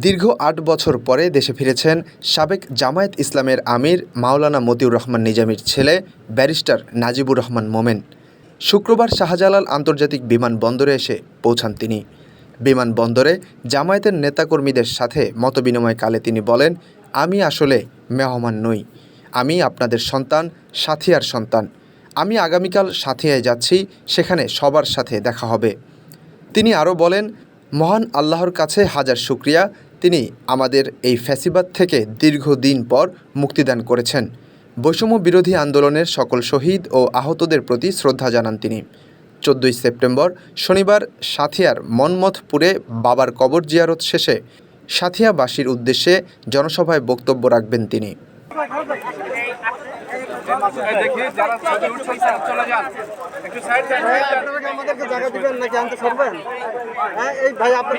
দীর্ঘ আট বছর পরে দেশে ফিরেছেন সাবেক জামায়াত ইসলামের আমির মাওলানা মতিউর রহমান নিজামীর ছেলে ব্যারিস্টার নাজিবুর রহমান মোমেন। শুক্রবার শাহজালাল আন্তর্জাতিক বিমানবন্দরে এসে পৌঁছান তিনি। বিমানবন্দরে জামায়াতের নেতাকর্মীদের সাথে মতবিনিময়কালে তিনি বলেন, আমি আসলে মেহমান নই। আমি আপনাদের সন্তান সাথিয়ার সন্তান। আমি আগামীকাল সাথিয়ায় যাচ্ছি, সেখানে সবার সাথে দেখা হবে। তিনি আরও বলেন মহান আল্লাহর কাছে হাজার শুক্রিয়া। তিনি আমাদের এই ফ্যাসিবাদ থেকে দীর্ঘদিন পর মুক্তিদান করেছেন। বৈষম্য বিরোধী আন্দোলনের সকল শহীদ ও আহতদের প্রতি শ্রদ্ধা জানান তিনি। চোদ্দোই সেপ্টেম্বর, শনিবার সাথিয়ার মনমথপুরে বাবার কবর জিয়ারত শেষে সাথিয়াবাসীর উদ্দেশ্যে জনসভায় বক্তব্য রাখবেন তিনি। দেখি যারা ছবি উঠছেন স্যার চলে যান। একটু সাইড সাইড সাইড যান। আমাদেরকে জায়গা দিবেন নাকি আনতে পারবেন হ্যাঁ এই ভাই আপনি